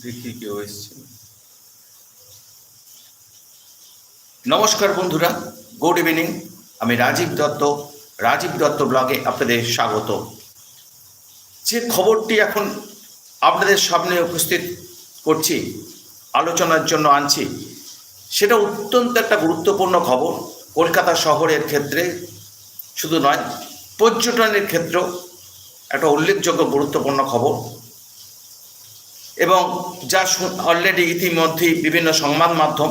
দেখি কেউ এসছে। নমস্কার বন্ধুরা গুড ইভিনিং আমি রাজীব দত্ত রাজীব দত্ত ব্লগে আপনাদের স্বাগত। যে খবরটি এখন আপনাদের সামনে উপস্থিত করছি, আলোচনার জন্য আনছি, সেটা অত্যন্ত একটা গুরুত্বপূর্ণ খবর। কলকাতা শহরের ক্ষেত্রে শুধু নয়, পর্যটনের ক্ষেত্রেও একটা উল্লেখযোগ্য গুরুত্বপূর্ণ খবর। এবং যা অলরেডি ইতিমধ্যেই বিভিন্ন সংবাদ মাধ্যম,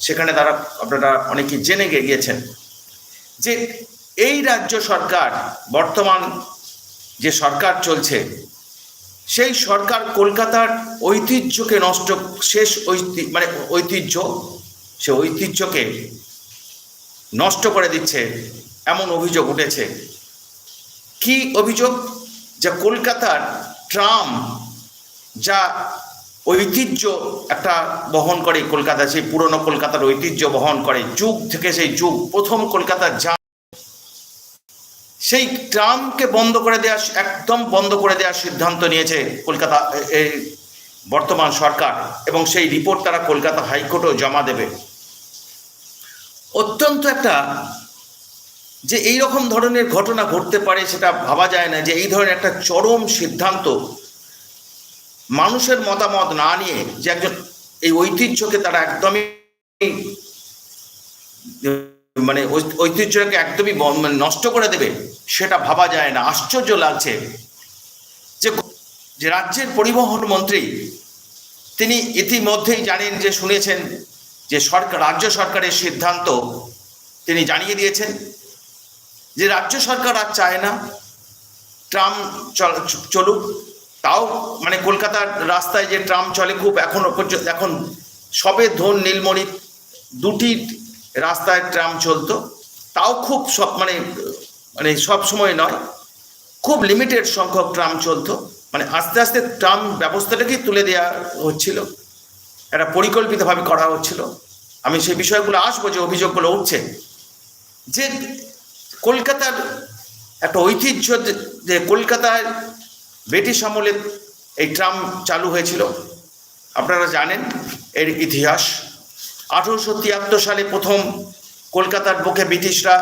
সেখানে তারা আপনারা অনেকে জেনে গিয়েছেন যে এই রাজ্য সরকার, বর্তমান যে সরকার চলছে, সেই সরকার কলকাতার ঐতিহ্যকে নষ্ট, শেষ ঐতি মানে ঐতিহ্য, সে ঐতিহ্যকে নষ্ট করে দিচ্ছে, এমন অভিযোগ উঠেছে। কি অভিযোগ? যে কলকাতার ট্রাম যা ঐতিহ্য একটা বহন করে কলকাতা, সেই পুরনো কলকাতার ঐতিহ্য বহন করে। যুগ থেকে সেই যুগ, প্রথম কলকাতার যা সেই ট্রামকে বন্ধ করে দেওয়া একদম বন্ধ করে দেওয়ার সিদ্ধান্ত নিয়েছে কলকাতা এই বর্তমান সরকার এবং সেই রিপোর্ট তারা কলকাতা হাইকোর্টেও জমা দেবে। অত্যন্ত একটা যে এই রকম ধরনের ঘটনা ঘটতে পারে সেটা ভাবা যায় না যে এই ধরনের একটা চরম সিদ্ধান্ত মানুষের মতামত না নিয়ে যে একজন এই ঐতিহ্যকে তারা একদমই মানে ঐতিহ্যকে একদমই মানে নষ্ট করে দেবে, সেটা ভাবা যায় না। আশ্চর্য লাগছে যে যে রাজ্যের পরিবহন মন্ত্রী, তিনি ইতিমধ্যেই জানেন যে, শুনেছেন যে সরকার, রাজ্য সরকারের সিদ্ধান্ত তিনি জানিয়ে দিয়েছেন যে, রাজ্য সরকার আর চায় না, ট্রাম চল- চলুক। তাও মানে কলকাতার রাস্তায় যে ট্রাম চলে খুব এখনও পর্যন্ত এখন সবে ধন নীলমণি দুটি রাস্তায় ট্রাম চলতো, তাও খুব সব মানে মানে সব সময় নয়, খুব লিমিটেড সংখ্যক ট্রাম চলতো মানে আস্তে আস্তে ট্রাম ব্যবস্থাটাকেই তুলে দেওয়া হচ্ছিল এটা পরিকল্পিতভাবে করা হচ্ছিল। আমি সেই বিষয়গুলো আসব যে অভিযোগগুলো উঠছে। যে কলকাতার একটা ঐতিহ্য যে- যে কলকাতায় ব্রিটিশ আমলে এই ট্রাম চালু হয়েছিল। আপনারা জানেন, এর ইতিহাস। আঠেরোশো তিয়াত্তর সালে প্রথম কলকাতার বুকে ব্রিটিশরা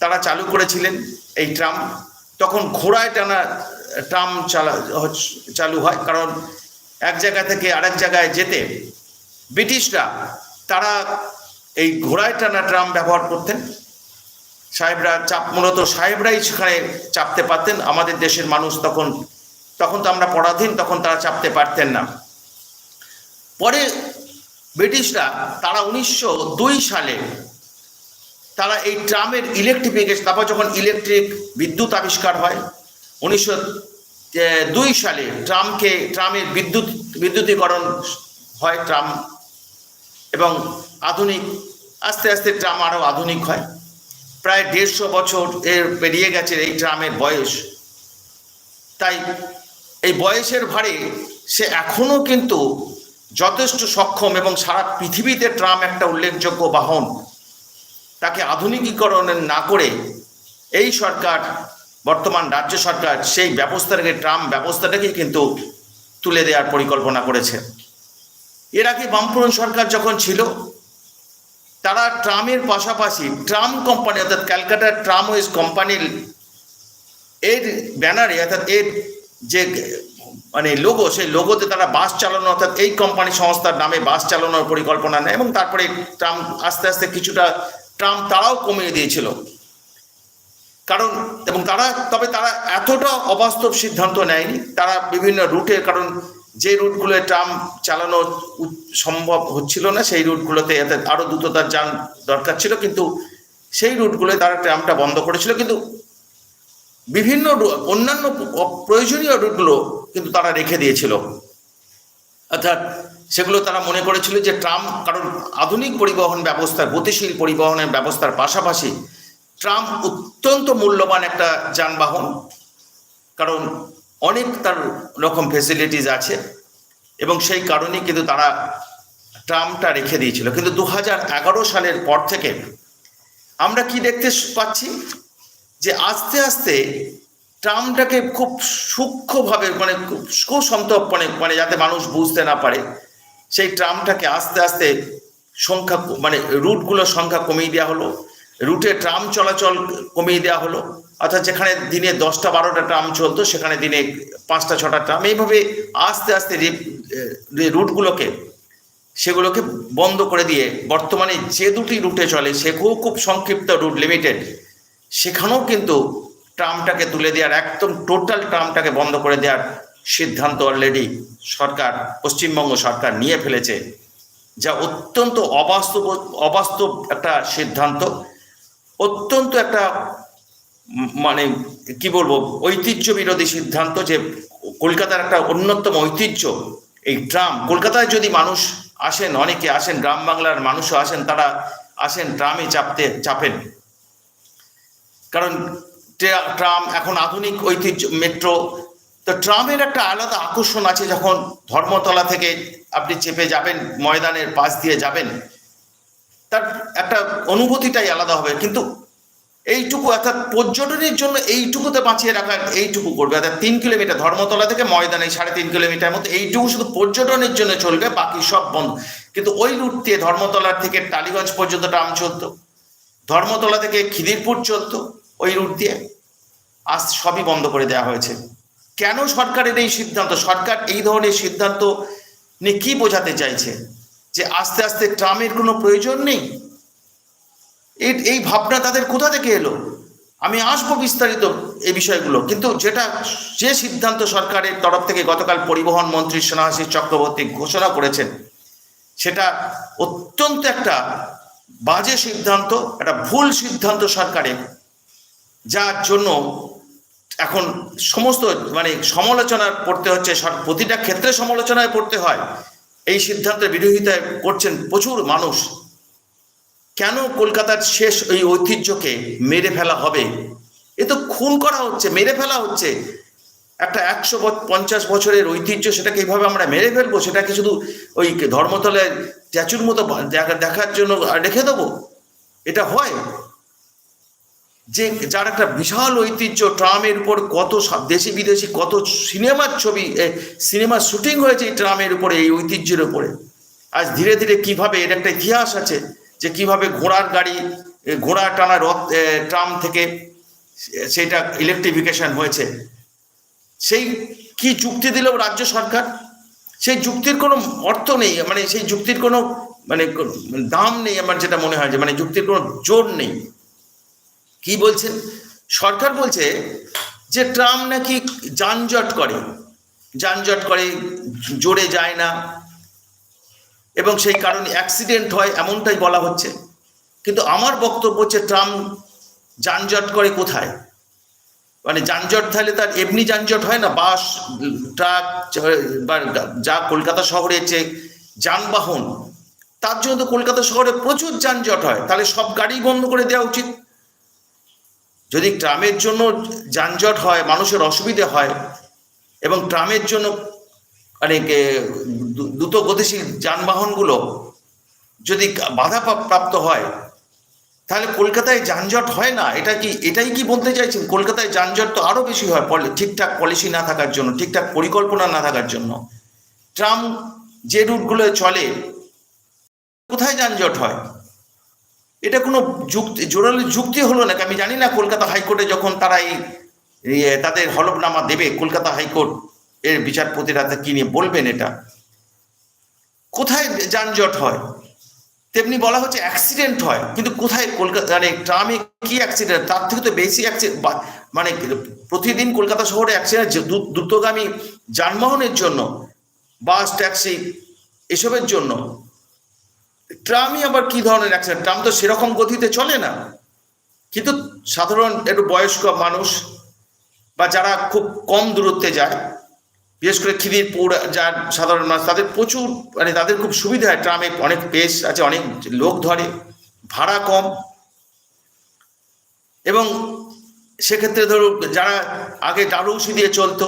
তারা চালু করেছিলেন এই ট্রাম। তখন ঘোড়ায় টানা ট্রাম চালা চালু হয়। কারণ এক জায়গা থেকে আরেক জায়গায় যেতে ব্রিটিশরা তারা এই ঘোড়ায় টানা ট্রাম ব্যবহার করতেন। সাহেবরা চাপ মূলত সাহেবরাই সেখানে চাপতে পারতেন। আমাদের দেশের মানুষ তখন তখন তো আমরা পরাধীন, তখন তারা চাপতে পারতেন না। পরে ব্রিটিশরা, তারা উনিশশো দুই সালে, তারা এই ট্রামের ইলেকট্রিফিকেশন তারপর যখন ইলেকট্রিক বিদ্যুৎ আবিষ্কার হয়, উনিশশো দুই সালে ট্রামকে, ট্রামের বিদ্যুৎ, বিদ্যুতীকরণ হয় ট্রাম এবং আধুনিক, আস্তে আস্তে ট্রাম আরও আধুনিক হয়। প্রায় দেড়শো বছর এর পেরিয়ে গেছে এই ট্রামের বয়স। তাই এই বয়সের ভারে সে এখনও কিন্তু যথেষ্ট সক্ষম এবং সারা পৃথিবীতে ট্রাম একটা উল্লেখযোগ্য বাহন। তাকে আধুনিকীকরণ না করে এই সরকার, বর্তমান রাজ্য সরকার সেই ব্যবস্থাটাকে, ট্রাম ব্যবস্থাটাকে কিন্তু তুলে দেওয়ার পরিকল্পনা করেছে। এর আগে বামফ্রন্ট সরকার যখন ছিল, তারা ট্রামের পাশাপাশি, ট্রাম কোম্পানি, অর্থাৎ ক্যালকাটার ট্রামওয়েজ কোম্পানির এর ব্যানারে, অর্থাৎ এর যে মানে লোগো সেই লোগোতে তারা বাস চালানো, অর্থাৎ এই কোম্পানি সংস্থার নামে বাস চালানোর পরিকল্পনা নেয় এবং তারপরে ট্রাম আস্তে আস্তে কিছুটা ট্রাম তারাও কমিয়ে দিয়েছিল। কারণ, এবং তারা, তবে তারা এতটা অবাস্তব সিদ্ধান্ত নেয়নি, তারা বিভিন্ন রুটে কারণ যে রুটগুলোয় ট্রাম চালানো সম্ভব হচ্ছিল না, সেই রুটগুলোতে এতে আরও দ্রুততার যান দরকার ছিল, কিন্তু সেই রুটগুলোয় তারা ট্রামটা বন্ধ করেছিল, কিন্তু বিভিন্ন অন্যান্য প্রয়োজনীয় রুটগুলো কিন্তু তারা রেখে দিয়েছিল। অর্থাৎ সেগুলো তারা মনে করেছিল যে ট্রাম কারণ আধুনিক পরিবহন ব্যবস্থা গতিশীল পরিবহনের ব্যবস্থার পাশাপাশি ট্রাম অত্যন্ত মূল্যবান একটা যানবাহন, কারণ অনেক তার রকম ফেসিলিটিস আছে এবং সেই কারণে কিন্তু তারা ট্রামটা রেখে দিয়েছিল। কিন্তু দু সালের পর থেকে আমরা কি দেখতে পাচ্ছি? যে আস্তে আস্তে ট্রামটাকে খুব সূক্ষ্মভাবে মানে খুব সুসন্তপ মানে যাতে মানুষ বুঝতে না পারে, সেই ট্রামটাকে আস্তে আস্তে সংখ্যা মানে রুটগুলোর সংখ্যা কমিয়ে দেওয়া হলো। রুটে ট্রাম চলাচল কমিয়ে দেওয়া হলো, অর্থাৎ যেখানে দিনে দশটা, বারোটা ট্রাম চলতো, সেখানে দিনে পাঁচটা, ছটা ট্রাম। এইভাবে আস্তে আস্তে রুটগুলোকে, সেগুলোকে বন্ধ করে দিয়ে বর্তমানে যে দুটি রুটে চলে সেগুলো খুব সংক্ষিপ্ত রুট, লিমিটেড। সেখানেও কিন্তু ট্রামটাকে তুলে দেওয়ার, একদম টোটাল ট্রামটাকে বন্ধ করে দেওয়ার সিদ্ধান্ত অলরেডি সরকার, পশ্চিমবঙ্গ সরকার নিয়ে ফেলেছে, যা অত্যন্ত অবাস্তব অবাস্তব একটা সিদ্ধান্ত, অত্যন্ত একটা মানে কি বলব ঐতিহ্য বিরোধী সিদ্ধান্ত যে কলকাতার একটা অন্যতম ঐতিহ্য, এই ট্রাম কলকাতায় যদি মানুষ আসেন, অনেকে আসেন, গ্রাম বাংলার মানুষও আসেন, তারা আসেন, ট্রামে চাপতে, চাপেন। কারণ ট্রাম এখন আধুনিক ঐতিহ্য, মেট্রো, তো ট্রামের একটা আলাদা আকর্ষণ আছে যখন ধর্মতলা থেকে আপনি চেপে যাবেন, ময়দানের পাশ দিয়ে যাবেন, তার একটা অনুভূতিটাই আলাদা হবে। কিন্তু এইটুকু অর্থাৎ পর্যটনের জন্য এইটুকুতে বাঁচিয়ে রাখা এইটুকু করবে। অর্থাৎ তিন কিলোমিটার ধর্মতলা থেকে ময়দানে সাড়ে তিন কিলোমিটার মতো এইটুকু শুধু পর্যটনের জন্য চলবে, বাকি সব বন্ধ। কিন্তু ওই রুট দিয়ে ধর্মতলার থেকে টালিগঞ্জ পর্যন্ত ট্রাম চলতো, ধর্মতলা থেকে খিদিরপুর চলতো ওই রুট দিয়ে আজ সবই বন্ধ করে দেওয়া হয়েছে। কেন সরকারের এই সিদ্ধান্ত? সরকার এই ধরনের সিদ্ধান্ত নিয়ে কি বোঝাতে চাইছে? যে আস্তে আস্তে ট্রামের কোনো প্রয়োজন নেই? এই এই ভাবনা তাদের কোথা থেকে এলো? আমি আসব বিস্তারিত এই বিষয়গুলো। কিন্তু যেটা, যে সিদ্ধান্ত সরকারের তরফ থেকে গতকাল পরিবহন মন্ত্রী সোনাহাসী চক্রবর্তী ঘোষণা করেছেন, সেটা অত্যন্ত একটা বাজে সিদ্ধান্ত, একটা ভুল সিদ্ধান্ত সরকারের। যার জন্য এখন সমস্ত মানে সমালোচনার পড়তে হচ্ছে প্রতিটা ক্ষেত্রে সমালোচনায় পড়তে হয়। এই সিদ্ধান্তের বিরোধিতায় করছেন প্রচুর মানুষ। কেন কলকাতার শেষ এই ঐতিহ্যকে মেরে ফেলা হবে? এ তো খুন করা হচ্ছে, মেরে ফেলা হচ্ছে। একটা একশো পঞ্চাশ বছরের ঐতিহ্য সেটাকে এইভাবে আমরা মেরে ফেলব? সেটাকে শুধু ওই ধর্মতলায় স্ট্যাচুর মতো দেখার জন্য রেখে দেবো? এটা হয়? যে যার একটা বিশাল ঐতিহ্য, ট্রামের উপর কত দেশি বিদেশি কত সিনেমার ছবি সিনেমার শুটিং হয়েছে এই ট্রামের উপরে, এই ঐতিহ্যের উপরে। আজ ধীরে ধীরে কীভাবে, এর একটা ইতিহাস আছে যে কীভাবে ঘোড়ার গাড়ি ঘোড়া টানা রথ ট্রাম থেকে সেটা ইলেকট্রিফিকেশন হয়েছে। সেই কি যুক্তি দিল রাজ্য সরকার? সেই যুক্তির কোনো অর্থ নেই মানে সেই যুক্তির কোনো মানে দাম নেই আমার যেটা মনে হয় যে মানে যুক্তির কোনো জোর নেই। কি বলছেন? সরকার বলছে যে ট্রাম নাকি যানজট করে। যানজট করে, জোরে যায় না। এবং সেই কারণে অ্যাক্সিডেন্ট হয় এমনটাই বলা হচ্ছে। কিন্তু আমার বক্তব্য হচ্ছে ট্রাম যানজট করে কোথায়? মানে যানজট তাহলে তার এমনি যানজট হয় না? বাস, ট্রাক, বা যা কলকাতা শহরে যে যানবাহন, তার জন্য তো কলকাতা শহরে প্রচুর যানজট হয়। তাহলে সব গাড়ি বন্ধ করে দেওয়া উচিত। যদি ট্রামের জন্য যানজট হয়, মানুষের অসুবিধে হয় এবং ট্রামের জন্য মানে দ্রুত গতিশীল যানবাহনগুলো যদি বাধা প্রাপ্ত হয়, তাহলে কলকাতায় যানজট হয় না? এটা কি, এটাই কি বলতে চাইছেন? কলকাতায় যানজট তো আরও বেশি হয় ঠিকঠাক পলিসি না থাকার জন্য, ঠিকঠাক পরিকল্পনা না থাকার জন্য। ট্রাম যে রুটগুলো চলে, কোথায় যানজট হয়? এটা কোনো যুক্তি জোরালো যুক্তি হলো না আমি জানি না কলকাতা হাইকোর্টে যখন তারা এই তাদের হলফনামা দেবে, কলকাতা হাইকোর্ট এর বিচারপতিরা কি নিয়ে বলবেন এটা? কোথায় যানজট হয়? তেমনি বলা হচ্ছে অ্যাক্সিডেন্ট হয়, কিন্তু কোথায় কলকাতা মানে ট্রামে কি অ্যাক্সিডেন্ট তার থেকে তো বেশি মানে প্রতিদিন কলকাতা শহরে অ্যাক্সিডেন্ট দ্রুতগামী যানবাহনের জন্য, বাস, ট্যাক্সি, এসবের জন্য ট্রামই আবার কি ধরনের অ্যাক্সিডেন্ট ট্রাম তো সেরকম গতিতে চলে না। কিন্তু সাধারণ একটু বয়স্ক মানুষ বা যারা খুব কম দূরত্বে যায়, বিশেষ করে খিদিরপুর যার সাধারণ মানুষ, তাদের প্রচুর মানে তাদের খুব সুবিধা হয়। ট্রামে অনেক পেস আছে, অনেক লোক ধরে, ভাড়া কম। এবং সেক্ষেত্রে ধরো যারা আগে ডালুসি দিয়ে চলতো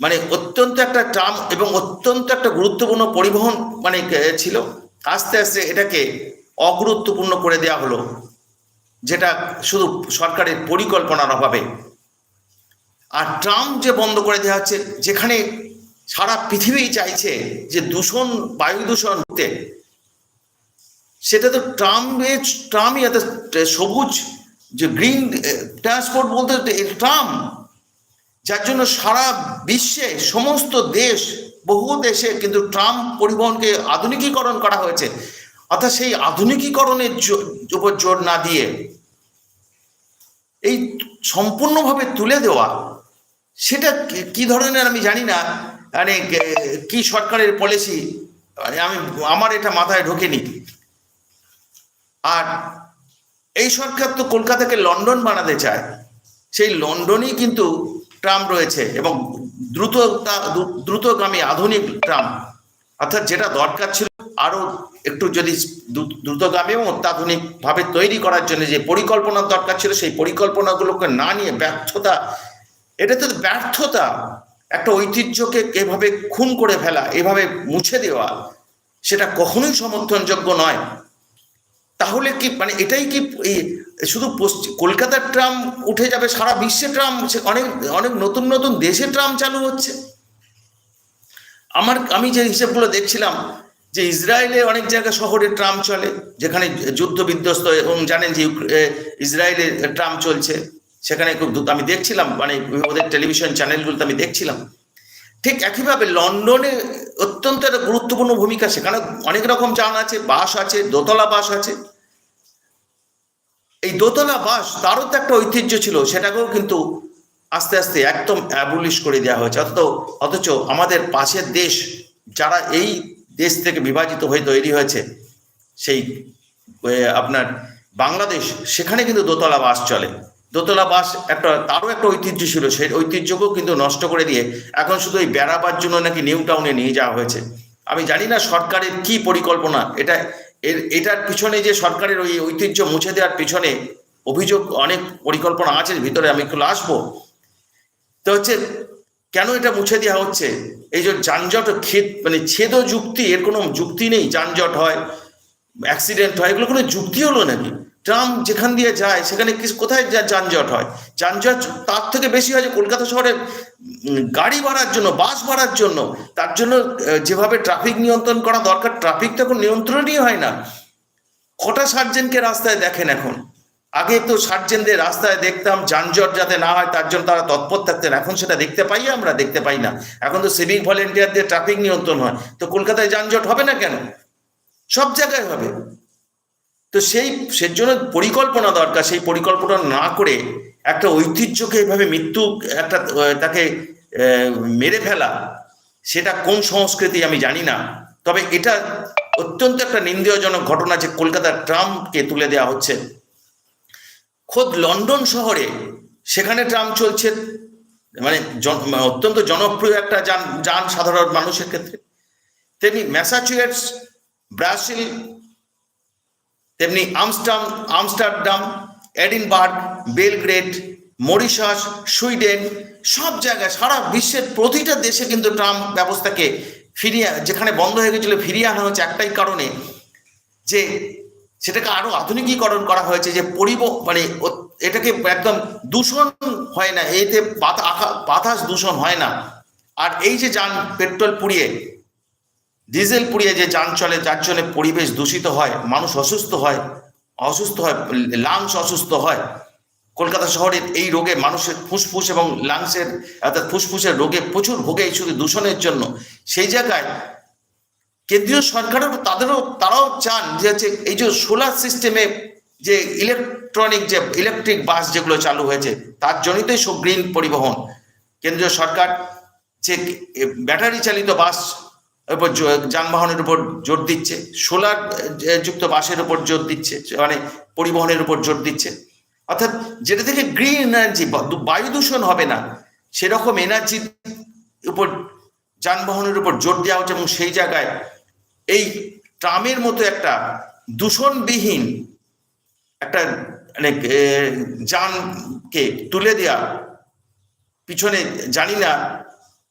মানে অত্যন্ত একটা ট্রাম এবং অত্যন্ত একটা গুরুত্বপূর্ণ পরিবহন মানে ছিল। আস্তে আস্তে এটাকে অগুরুত্বপূর্ণ করে দেওয়া হলো, যেটা শুধু সরকারের পরিকল্পনার অভাবে। আর ট্রাম্প যে বন্ধ করে দেওয়া হচ্ছে, যেখানে সারা পৃথিবী চাইছে যে দূষণ, বায়ু দূষণ হতে, সেটা তো ট্রাম্পে ট্রাম্পই এত সবুজ, যে গ্রিন ট্রান্সপোর্ট বলতে ট্রাম্প যার জন্য সারা বিশ্বে সমস্ত দেশ, বহু দেশে কিন্তু ট্রাম পরিবহনকে আধুনিকীকরণ করা হয়েছে। অর্থাৎ সেই আধুনিকীকরণের উপর জোর না দিয়ে এই সম্পূর্ণভাবে তুলে দেওয়া, সেটা কি- ধরনের আমি জানি না। মানে কে- কি সরকারের পলিসি মানে আমি, আমার এটা মাথায় ঢোকেনি। আর এই সরকার তো কলকাতাকে লন্ডন বানাতে চায়। সেই লন্ডনই কিন্তু ট্রাম্প রয়েছে এবং দ্রুত দ্রুতগামী আধুনিক ট্রাম। অর্থাৎ যেটা দরকার ছিল আরও একটু যদি দ্রুতগামী এবং অত্যাধুনিক ভাবে তৈরি করার জন্য যে পরিকল্পনার দরকার ছিল, সেই পরিকল্পনাগুলোকে না নিয়ে ব্যর্থতা এটা তো ব্যর্থতা একটা ঐতিহ্যকে এভাবে খুন করে ফেলা, এভাবে মুছে দেওয়া, সেটা কখনোই সমর্থনযোগ্য নয়। তাহলে কি মানে এটাই কি শুধু পশ্চিম কলকাতার ট্রাম উঠে যাবে, সারা বিশ্বে ট্রাম অনেক অনেক নতুন নতুন দেশে ট্রাম চালু হচ্ছে। আমার, আমি যে হিসেবগুলো দেখছিলাম, যে ইসরায়েলে অনেক জায়গায় শহরে ট্রাম চলে, যেখানে যুদ্ধ বিধ্বস্ত এবং জানেন যে ইসরায়েলে ট্রাম চলছে, সেখানে খুব আমি দেখছিলাম মানে ওদের টেলিভিশন চ্যানেলগুলোতে আমি দেখছিলাম। ঠিক একইভাবে লন্ডনে অত্যন্ত একটা গুরুত্বপূর্ণ ভূমিকা, সেখানে অনেক রকম যান আছে, বাস আছে, দোতলা বাস আছে এই দোতলা বাস, তারও তো একটা ঐতিহ্য ছিল, সেটাকেও কিন্তু আস্তে আস্তে একদম অ্যাবলিশ করে দেওয়া হয়েছে। অথচ অথচ আমাদের পাশের দেশ, যারা এই দেশ থেকে বিভাজিত হয়ে তৈরি হয়েছে, সেই আপনার বাংলাদেশ, সেখানে কিন্তু দোতলা বাস চলে। দোতলা বাস একটা, তারও একটা ঐতিহ্য ছিল, সেই ঐতিহ্যকেও কিন্তু নষ্ট করে দিয়ে এখন শুধু এই বেড়াবার জন্য নাকি নিউ টাউনে নিয়ে যাওয়া হয়েছে। আমি জানি না সরকারের কি পরিকল্পনা, এটা এর, এটার পিছনে যে সরকারের ওই ঐতিহ্য মুছে দেওয়ার পিছনে অভিযোগ, অনেক পরিকল্পনা আছে, ভিতরে আমি একটু আসব। তো হচ্ছে, কেন এটা মুছে দেওয়া হচ্ছে? এই যে যানজট খেদ মানে ছেদ যুক্তি, এর কোনো যুক্তি নেই, যানজট হয় অ্যাক্সিডেন্ট হয়, এগুলো কোনো যুক্তি হলো নাকি? ট্রাম যেখান দিয়ে যায়, সেখানে কি কোথায় যানজট হয়? যানজট তার থেকে বেশি হয় যে কলকাতা শহরে গাড়ি বাড়ার জন্য, বাস বাড়ার জন্য। তার জন্য যেভাবে ট্রাফিক নিয়ন্ত্রণ করা দরকার, ট্রাফিক তো এখন নিয়ন্ত্রণই হয় না। কটা সার্জেনকে রাস্তায় দেখেন এখন? আগে তো সার্জেনদের রাস্তায় দেখতাম যানজট যাতে না হয়, তার জন্য তারা তৎপর থাকতেন। এখন সেটা দেখতে পাই আমরা, দেখতে পাই না। এখন তো সিভিক ভলেন্টিয়ার দিয়ে ট্রাফিক নিয়ন্ত্রণ হয়। তো কলকাতায় যানজট হবে না কেন? সব জায়গায় হবে। তো সেই সেজন্য পরিকল্পনা দরকার, সেই পরিকল্পনা না করে একটা ঐতিহ্যকে এভাবে মৃত্যু, একটা তাকে মেরে ফেলা, সেটা কোন সংস্কৃতি আমি জানি না। তবে এটা অত্যন্ত একটা নিন্দীয়জনক ঘটনা যে কলকাতার ট্রামকে তুলে দেওয়া হচ্ছে। খোদ লন্ডন শহরে সেখানে ট্রাম চলছে মানে অত্যন্ত জনপ্রিয় একটা যান যান সাধারণ মানুষের ক্ষেত্রে। তেমনি ম্যাসাচুয়েটস ব্রাজিল তেমনি আমস্টাম, Amsterdam, Edinburgh, Belgrade, Mauritius, Sweden, সব জায়গায় সারা বিশ্বের প্রতিটা দেশে কিন্তু ট্রাম্প ব্যবস্থাকে ফিরিয়ে যেখানে বন্ধ হয়ে গেছিল, ফিরিয়ে আনা হয়েছে একটাই কারণে, যে সেটাকে আরও আধুনিকীকরণ করা হয়েছে, যে পরিব মানে এটাকে একদম দূষণ হয় না, এতে বাতাস দূষণ হয় না। আর এই যে যান, পেট্রোল পুড়িয়ে ডিজেল পুড়িয়ে যে যান চলে, যার জন্য পরিবেশ দূষিত হয়, মানুষ অসুস্থ হয় অসুস্থ হয় লাংস অসুস্থ হয়। কলকাতা শহরের এই রোগে মানুষের ফুসফুস এবং লাংসের, অর্থাৎ ফুসফুসের রোগে প্রচুর ভোগে এই শুধু দূষণের জন্য। সেই জায়গায় কেন্দ্রীয় সরকারও তাদেরও, তারাও চান যে হচ্ছে এই যে সোলার সিস্টেমে যে ইলেকট্রনিক যে ইলেকট্রিক বাস যেগুলো চালু হয়েছে, তার জন্যই গ্রিন পরিবহন। কেন্দ্রীয় সরকার যে ব্যাটারি চালিত বাস উপর যানবাহনের উপর জোর দিচ্ছে সোলার যুক্ত বাসের উপর জোর দিচ্ছে মানে পরিবহনের উপর জোর দিচ্ছে। অর্থাৎ যেটা থেকে গ্রিন এনার্জি বায়ু দূষণ হবে না সেরকম এনার্জির উপর যানবাহনের উপর জোর দেওয়া হচ্ছে এবং সেই জায়গায় এই ট্রামের মতো একটা দূষণবিহীন একটা মানে যানকে তুলে দেওয়া পিছনে জানি না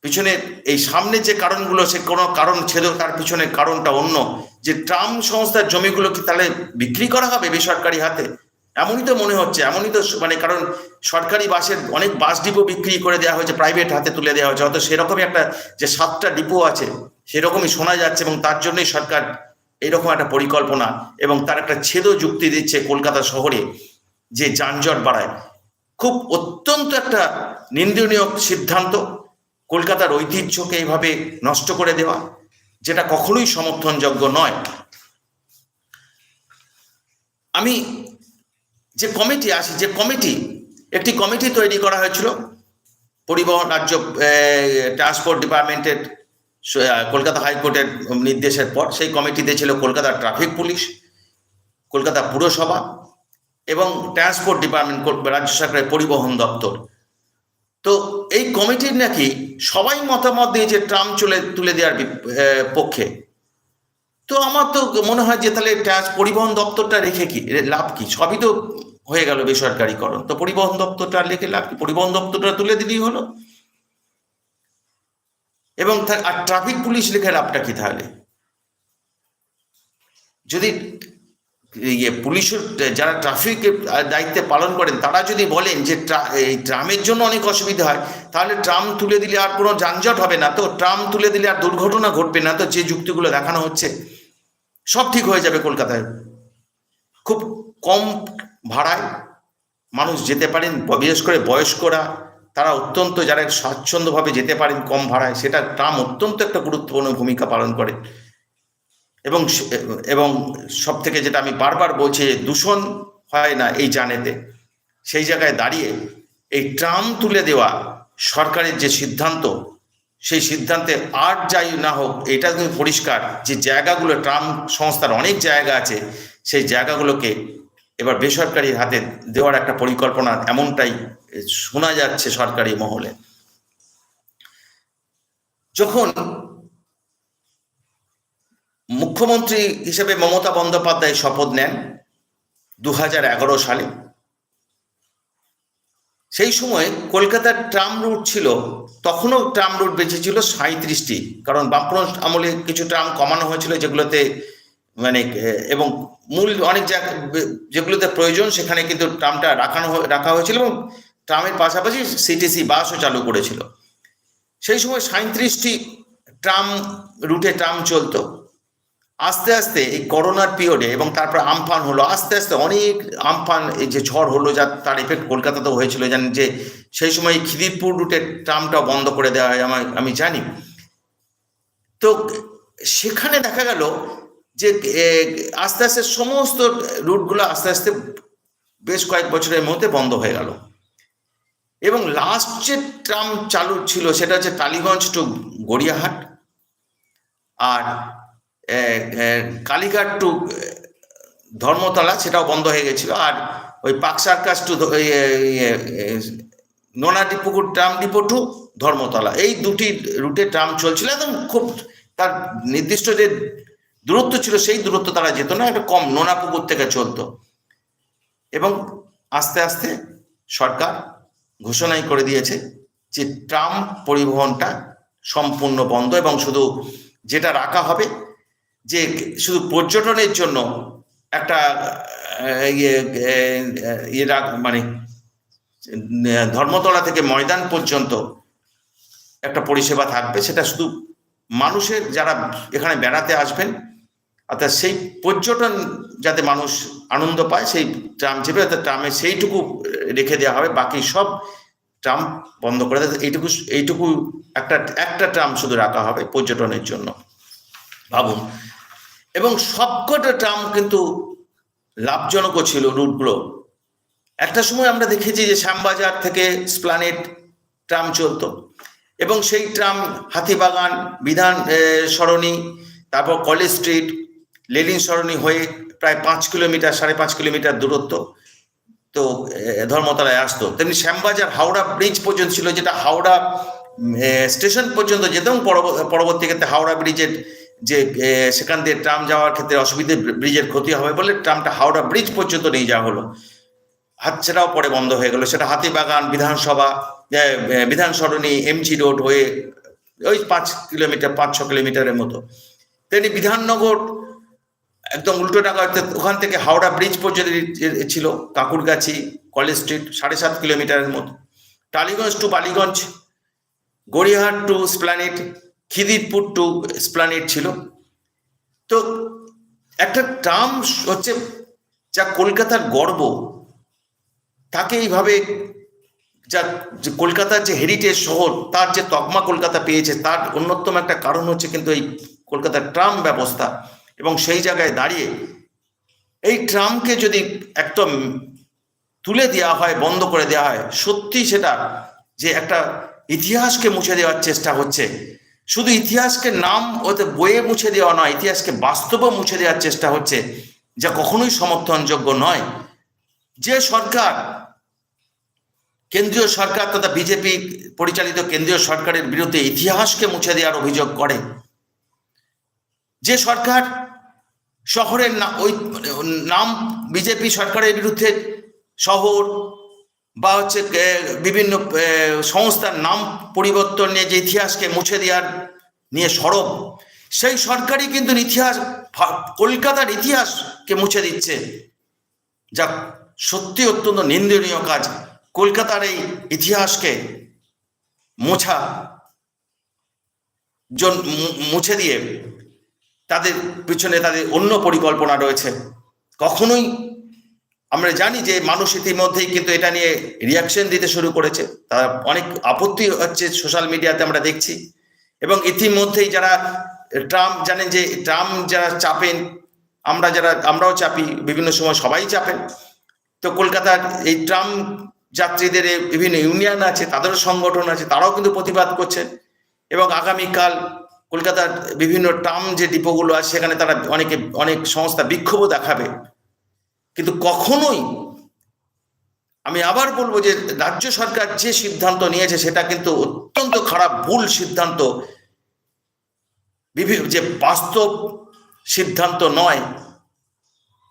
পিছনে এই সামনে যে কারণগুলো, সে কোনো কারণ ছিল তার পিছনে কারণটা অন্য। যে ট্রাম সংস্থার জমিগুলো কি তাহলে বিক্রি করা হবে বেসরকারি হাতে? এমনই তো মনে হচ্ছে, এমনই তো মানে কারণ সরকারি বাসের অনেক বাস ডিপো বিক্রি করে দেওয়া হয়েছে, প্রাইভেট হাতে তুলে দেওয়া হয়েছে। হয়তো সেরকমই একটা যে সাতটা ডিপো আছে, সেরকমই শোনা যাচ্ছে এবং তার জন্যই সরকার এরকম একটা পরিকল্পনা এবং তার একটা ছেদ যুক্তি দিচ্ছে কলকাতা শহরে যে যানজট বাড়ায়। খুব অত্যন্ত একটা নিন্দনীয় সিদ্ধান্ত। কলকাতার ঐতিহ্যকে এইভাবে নষ্ট করে দেওয়া, যেটা কখনোই সমর্থনযোগ্য নয়। আমি যে কমিটি আছে যে কমিটি, একটি কমিটি তৈরি করা হয়েছিল, পরিবহন রাজ্য ট্রান্সপোর্ট ডিপার্টমেন্টের কলকাতা হাইকোর্টের নির্দেশের পর, সেই কমিটিতে ছিল কলকাতা ট্রাফিক পুলিশ কলকাতা পুরসভা এবং ট্রান্সপোর্ট ডিপার্টমেন্ট রাজ্য সরকারের পরিবহন দপ্তর। তো এই কমিটির নাকি সবাই মতামত দিয়েছে ট্রাম চলে, তুলে দেওয়ার পক্ষে। তো আমার তো মনে হয় যে তাহলে পরিবহন দপ্তরটা রেখে কি লাভ কি? সবই তো হয়ে গেল বেসরকারিকরণ। তো পরিবহন দপ্তরটা রেখে লাভ কি? পরিবহন দপ্তরটা তুলে দিলেই হলো। এবং আর ট্রাফিক পুলিশ লেখে লাভটা কি তাহলে? যদি ইয়ে পুলিশের যারা ট্রাফিক দায়িত্বে পালন করেন, তারা যদি বলেন যে এই ট্রামের জন্য অনেক অসুবিধা হয়, তাহলে ট্রাম তুলে দিলে আর কোনো যানজট হবে না তো? ট্রাম তুলে দিলে আর দুর্ঘটনা ঘটবে না তো? যে যুক্তিগুলো দেখানো হচ্ছে, সব ঠিক হয়ে যাবে কলকাতায়। খুব কম ভাড়ায় মানুষ যেতে পারেন, বিশেষ করে বয়স্করা, তারা অত্যন্ত, যারা স্বাচ্ছন্দ্যভাবে যেতে পারেন কম ভাড়ায়, সেটা ট্রাম অত্যন্ত একটা গুরুত্বপূর্ণ ভূমিকা পালন করে। এবং এবং সব থেকে যেটা আমি বারবার বলছি দূষণ হয় না এই জানেতে সেই জায়গায় দাঁড়িয়ে এই ট্রাম তুলে দেওয়া সরকারের যে সিদ্ধান্ত, সেই সিদ্ধান্তে আর যাই না হোক, এটা কিন্তু পরিষ্কার যে জায়গাগুলো ট্রাম সংস্থার অনেক জায়গা আছে, সেই জায়গাগুলোকে এবার বেসরকারি হাতে দেওয়ার একটা পরিকল্পনা এমনটাই শোনা যাচ্ছে সরকারি মহলে। যখন মুখ্যমন্ত্রী হিসেবে মমতা বন্দ্যোপাধ্যায় শপথ নেন দু হাজার এগারো সালে। সেই সময় কলকাতার ট্রাম রুট ছিল, তখনও ট্রাম রুট বেঁচে ছিল সাঁত্রিশটি কারণ বামফ্রন্ট আমলে কিছু ট্রাম কমানো হয়েছিল যেগুলোতে মানে এবং মূল অনেক জায়গা, যেগুলোতে প্রয়োজন সেখানে কিন্তু ট্রামটা রাখানো রাখা হয়েছিল এবং ট্রামের পাশাপাশি সিটিসি বাসও চালু করেছিল। সেই সময় সাঁত্রিশটি ট্রাম, রুটে ট্রাম চলতো। আস্তে আস্তে এই করোনার পিরিয়ডে এবং তারপর আমফান হলো, আস্তে আস্তে অনেক আমফান, এই যে ঝড় হলো যা তার এফেক্ট কলকাতাতেও হয়েছিল, জানেন যে সেই সময় খিদিরপুর রুটের ট্রামটা বন্ধ করে দেওয়া হয়, আমার, আমি জানি। তো সেখানে দেখা গেল যে আস্তে আস্তে সমস্ত রুটগুলো আস্তে আস্তে বেশ কয়েক বছরের মধ্যে বন্ধ হয়ে গেল। এবং লাস্ট যে ট্রাম চালু ছিল, সেটা হচ্ছে টালিগঞ্জ টু গড়িয়াহাট। আর কালীঘাট টু ধর্মতলা সেটাও বন্ধ হয়ে গেছিল। আর ওই পাক সার্কাস টু এই, নোনাটি পুকুর ট্রাম ডিপো টু ধর্মতলা। এই দুটি রুটে ট্রাম চলছিল একদম খুব তার নির্দিষ্ট যে দূরত্ব ছিল সেই দূরত্ব তারা যেত না একটা কম নোনা পুকুর থেকে চলতো। এবং আস্তে আস্তে সরকার ঘোষণাই করে দিয়েছে যে ট্রাম পরিবহনটা সম্পূর্ণ বন্ধ এবং শুধু যেটা রাখা হবে যে শুধু পর্যটনের জন্য একটা ইয়ে ইয়ে মানে ধর্মতলা থেকে ময়দান পর্যন্ত একটা পরিষেবা থাকবে, সেটা শুধু মানুষের যারা এখানে বেড়াতে আসবেন, অর্থাৎ সেই পর্যটন যাতে মানুষ আনন্দ পায়, সেই ট্রাম চেপে অর্থাৎ ট্রামে সেইটুকু রেখে দেওয়া হবে, বাকি সব ট্রাম বন্ধ করে দেওয়া, এইটুকু এইটুকু একটা একটা ট্রাম শুধু রাখা হবে পর্যটনের জন্য। ভাবুন এবং সবকটা ট্রাম কিন্তু লাভজনকও ছিল রুটগুলো একটা সময় আমরা দেখেছি যে শ্যামবাজার থেকে স্প্লানেট ট্রাম চলতো এবং সেই ট্রাম হাতিবাগান, বিধান সরণি, তারপর কলেজ স্ট্রিট লেনিন সরণি হয়ে প্রায় পাঁচ কিলোমিটার, সাড়ে পাঁচ কিলোমিটার দূরত্ব। তো ধর্মতলায় আসতো। তেমনি শ্যামবাজার হাওড়া ব্রিজ পর্যন্ত ছিল যেটা হাওড়া স্টেশন পর্যন্ত যেত এবং পরব- পরবর্তী ক্ষেত্রে হাওড়া ব্রিজের যে সেখান দিয়ে ট্রাম যাওয়ার ক্ষেত্রে অসুবিধে ব্রিজের ক্ষতি হবে বলে ট্রামটা হাওড়া ব্রিজ পর্যন্ত নিয়ে যাওয়া হলো। হাত সেটাও পরে বন্ধ হয়ে গেল। সেটা হাতিবাগান বিধানসভা বিধান সরণি, এমজি রোড হয়ে ওই পাঁচ কিলোমিটার, পাঁচ, ছ কিলোমিটারের মতো। তেমনি বিধাননগর একদম উল্টো টাকা ওখান থেকে হাওড়া ব্রিজ পর্যন্ত ছিল, কাকুরগাছি, কলেজ স্ট্রিট, সাড়ে সাত কিলোমিটারের মতো। Tollygunge to Ballygunge, Gariahat to Esplanade Khidirpur to Esplanade ছিল। তো একটা ট্রাম হচ্ছে যা কলকাতার গর্ব, তাকে এইভাবে যা যে কলকাতার যে হেরিটেজ শহর, তার যে তকমা কলকাতা পেয়েছে, তার অন্যতম একটা কারণ হচ্ছে কিন্তু এই কলকাতার ট্রাম ব্যবস্থা এবং সেই জায়গায় দাঁড়িয়ে এই ট্রামকে যদি একদম তুলে দেওয়া হয়, বন্ধ করে দেওয়া হয় সত্যি সেটা যে একটা ইতিহাসকে মুছে দেওয়ার চেষ্টা হচ্ছে। শুধু ইতিহাসকে নাম ওতে বইয়ে মুছে দেওয়া নয়, ইতিহাসকে বাস্তবে মুছে দেওয়ার চেষ্টা হচ্ছে, যা কখনোই সমর্থনযোগ্য নয়। যে সরকার, কেন্দ্রীয় সরকার তথা বিজেপি পরিচালিত কেন্দ্রীয় সরকারের বিরুদ্ধে ইতিহাসকে মুছে দেওয়ার অভিযোগ করে, যে সরকার শহরের ওই নাম বিজেপি সরকারের বিরুদ্ধে শহর বা হচ্ছে বিভিন্ন সংস্থার নাম পরিবর্তন নিয়ে যে ইতিহাসকে মুছে দেওয়ার নিয়ে সরব, সেই সরকারই কিন্তু ইতিহাস কলকাতার ইতিহাসকে মুছে দিচ্ছে। যা সত্যি অত্যন্ত নিন্দনীয় কাজ কলকাতার এই ইতিহাসকে মোছা মুছে দিয়ে তাদের পিছনে তাদের অন্য পরিকল্পনা রয়েছে। কখনোই আমরা জানি যে মানুষ ইতিমধ্যেই কিন্তু এটা নিয়ে রিয়াকশন দিতে শুরু করেছে। তারা অনেক আপত্তি হচ্ছে সোশ্যাল মিডিয়াতে আমরা দেখছি। এবং ইতিমধ্যেই যারা ট্রাম্প জানেন যে ট্রাম্প যারা চাপেন, আমরা যারা, আমরাও চাপি, বিভিন্ন সময় সবাই চাপেন। তো কলকাতার এই ট্রাম যাত্রীদের বিভিন্ন ইউনিয়ন আছে, তাদেরও সংগঠন আছে, তারাও কিন্তু প্রতিবাদ করছে এবং আগামীকাল কলকাতার বিভিন্ন ট্রাম যে ডিপোগুলো আছে, সেখানে তারা অনেকে, অনেক সংস্থা বিক্ষোভও দেখাবে। কিন্তু কখনোই আমি আবার বলব যে রাজ্য সরকার যে সিদ্ধান্ত নিয়েছে সেটা কিন্তু অত্যন্ত খারাপ, ভুল সিদ্ধান্ত। যে বাস্তব সিদ্ধান্ত নয়,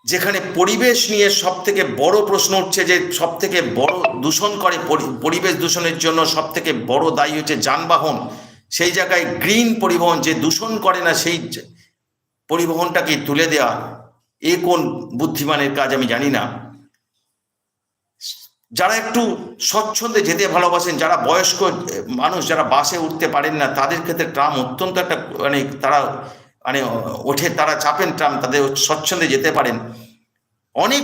যেখানে পরিবেশ নিয়ে সব থেকে বড় প্রশ্ন উঠছে যে সব থেকে বড় দূষণ করে পরি- পরিবেশ দূষণের জন্য সব থেকে বড় দায়ী হচ্ছে যানবাহন। সেই জায়গায় গ্রিন পরিবহন যে দূষণ করে না, সেই পরিবহনটাকে তুলে দেওয়া এ কোন বুদ্ধিমানের কাজ আমি জানি না। যারা একটু স্বচ্ছন্দে যেতে ভালোবাসেন, যারা বয়স্ক মানুষ, যারা বাসে উঠতে পারেন না, তাদের ক্ষেত্রে ট্রাম অত্যন্ত একটা মানে তারা মানে ওঠে, তারা চাপেন ট্রাম, তাদের স্বচ্ছন্দে যেতে পারেন। অনেক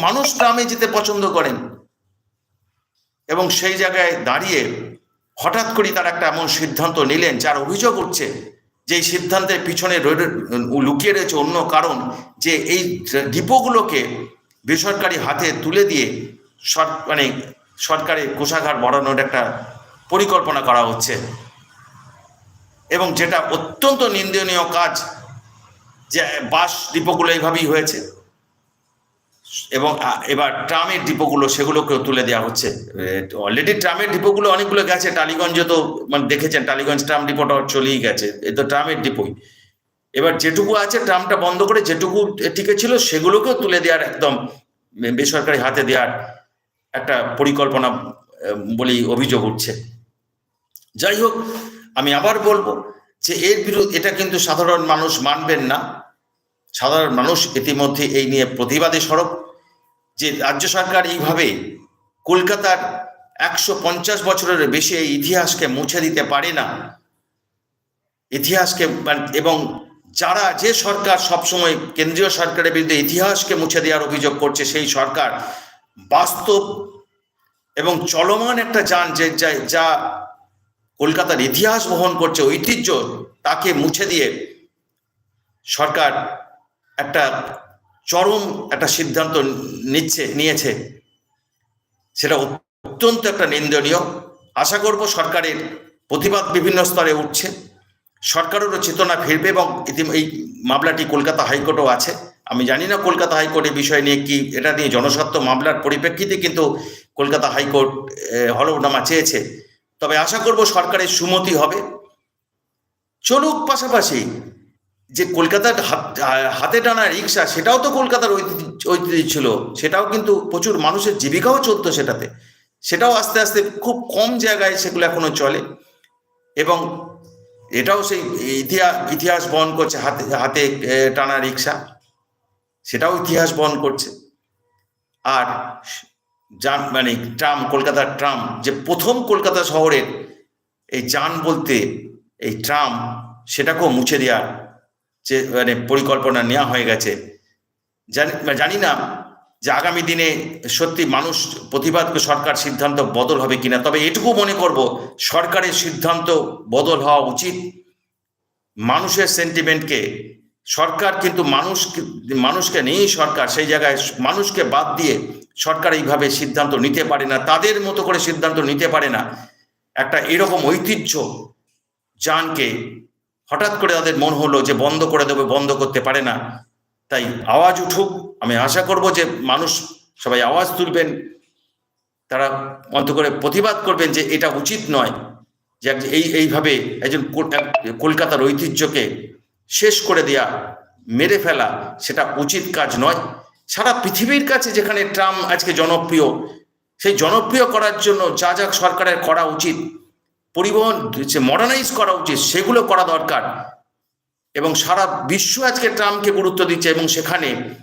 মানুষ ট্রামে যেতে পছন্দ করেন। এবং সেই জায়গায় দাঁড়িয়ে হঠাৎ করে তারা একটা এমন সিদ্ধান্ত নিলেন, যার অভিযোগ উঠছে যে সিদ্ধান্তের পিছনে লুকিয়ে রয়েছে অন্য কারণ যে এই ডিপোগুলোকে বেসরকারি হাতে তুলে দিয়ে সর মানে সরকারের কোষাঘার বাড়ানোর একটা পরিকল্পনা করা হচ্ছে। এবং যেটা অত্যন্ত নিন্দনীয় কাজ যে বাস ডিপোগুলো এইভাবেই হয়েছে। এবং এবার ট্রামের ডিপোগুলো সেগুলোকেও তুলে দেওয়া হচ্ছে। অলরেডি ট্রামের ডিপোগুলো অনেকগুলো গেছে। টালিগঞ্জে তো মানে দেখেছেন, টালিগঞ্জ ট্রাম ডিপোটা চলেই গেছে। এ তো ট্রামের ডিপোই। এবার যেটুকু আছে, ট্রামটা বন্ধ করে যেটুকু টিকে ছিল, সেগুলোকেও তুলে দেওয়ার একদম বেসরকারি হাতে দেওয়ার একটা পরিকল্পনা বলেই অভিযোগ উঠছে। যাই হোক, আমি আবার বলব যে এর বিরুদ্ধে এটা কিন্তু সাধারণ মানুষ মানবেন না। সাধারণ মানুষ ইতিমধ্যে এই নিয়ে প্রতিবাদী সরব যে রাজ্য সরকার এইভাবে কলকাতার একশো পঞ্চাশ বছরের বেশি এই ইতিহাসকে মুছে দিতে পারে না। ইতিহাসকে মানে- এবং যারা যে সরকার সবসময় কেন্দ্রীয় সরকারের বিরুদ্ধে ইতিহাসকে মুছে দেওয়ার অভিযোগ করছে সেই সরকার বাস্তব এবং চলমান একটা যান যে যা- যা কলকাতার ইতিহাস বহন করছে, ঐতিহ্য, তাকে মুছে দিয়ে সরকার একটা চরম একটা সিদ্ধান্ত নিচ্ছে, নিয়েছে। সেটা অত্যন্ত একটা নিন্দনীয়। আশা করব সরকারের প্রতিবাদ বিভিন্ন স্তরে উঠছে। সরকারেরও চেতনা ফিরবে এবং এই মামলাটি কলকাতা হাইকোর্টও আছে। আমি জানি না কলকাতা হাইকোর্টের বিষয় নিয়ে কি, এটা নিয়ে জনস্বার্থ মামলার পরিপ্রেক্ষিতে কিন্তু কলকাতা হাইকোর্ট হলফনামা চেয়েছে। তবে আশা করব সরকারের সুমতি হবে। চলুক পাশাপাশি যে কলকাতার হাত- টানা রিক্সা, সেটাও তো কলকাতার ঐতিহ্য ছিল। সেটাও কিন্তু প্রচুর মানুষের জীবিকাও চলতো সেটাতে। সেটাও আস্তে আস্তে খুব কম জায়গায় সেগুলো এখনও চলে। এবং এটাও সেই ইতিহাস ইতিহাস বহন করছে হাতে হাতে টানা রিক্সা। সেটাও ইতিহাস বহন করছে। আর যান মানে ট্রাম, কলকাতার ট্রাম, যে প্রথম কলকাতা শহরের এই যান বলতে এই ট্রাম, সেটাকেও মুছে দেওয়ার মানে পরিকল্পনা নেওয়া হয়ে গেছে। জানি জানি না যে আগামী দিনে সত্যি মানুষ প্রতিবাদ সরকার সিদ্ধান্ত বদল হবে কিনা, তবে এটুকু মনে করব, সরকারের সিদ্ধান্ত বদল হওয়া উচিত। মানুষের সেন্টিমেন্টকে, সরকার কিন্তু মানুষ, মানুষকে নেই সরকার, সেই জায়গায় মানুষকে বাদ দিয়ে সরকার এইভাবে সিদ্ধান্ত নিতে পারে না, তাদের মতো করে সিদ্ধান্ত নিতে পারে না। একটা এরকম ঐতিহ্য যানকে হঠাৎ করে তাদের মন হলো যে বন্ধ করে দেবে, বন্ধ করতে পারে না। তাই আওয়াজ উঠুক, আমি আশা করব যে মানুষ সবাই আওয়াজ তুলবেন। তারা অন্ত করে প্রতিবাদ করবেন যে এটা উচিত নয় যে এই এইভাবে একজন কল- কলকাতার ঐতিহ্যকে শেষ করে দেয়া, মেরে ফেলা, সেটা উচিত কাজ নয়। সারা পৃথিবীর কাছে যেখানে ট্রাম আজকে জনপ্রিয়, সেই জনপ্রিয় করার জন্য যা যা সরকারের করা উচিত পরিবহন যে মডার্নাইজ করা উচিত, সেগুলো করা দরকার। এবং সারা বিশ্ব আজকে ট্রামকে গুরুত্ব দিচ্ছে এবং সেখানে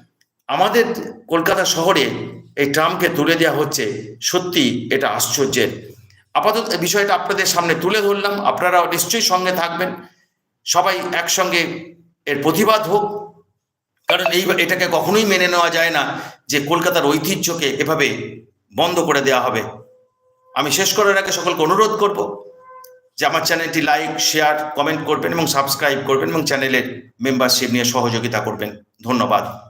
আমাদের কলকাতা শহরে এই ট্রামকে তুলে দেওয়া হচ্ছে। সত্যি এটা আশ্চর্যের। আপাতত বিষয়টা আপনাদের সামনে তুলে ধরলাম। আপনারাও নিশ্চয়ই সঙ্গে থাকবেন। সবাই একসঙ্গে এর প্রতিবাদ হোক। কারণ এই এটাকে কখনোই মেনে নেওয়া যায় না যে কলকাতার ঐতিহ্যকে এভাবে বন্ধ করে দেওয়া হবে। আমি শেষ করার আগে সকলকে অনুরোধ করব যে আমার চ্যানেলটি লাইক, শেয়ার, কমেন্ট করবেন এবং সাবস্ক্রাইব করবেন এবং চ্যানেলের মেম্বারশিপ নিয়ে সহযোগিতা করবেন। ধন্যবাদ।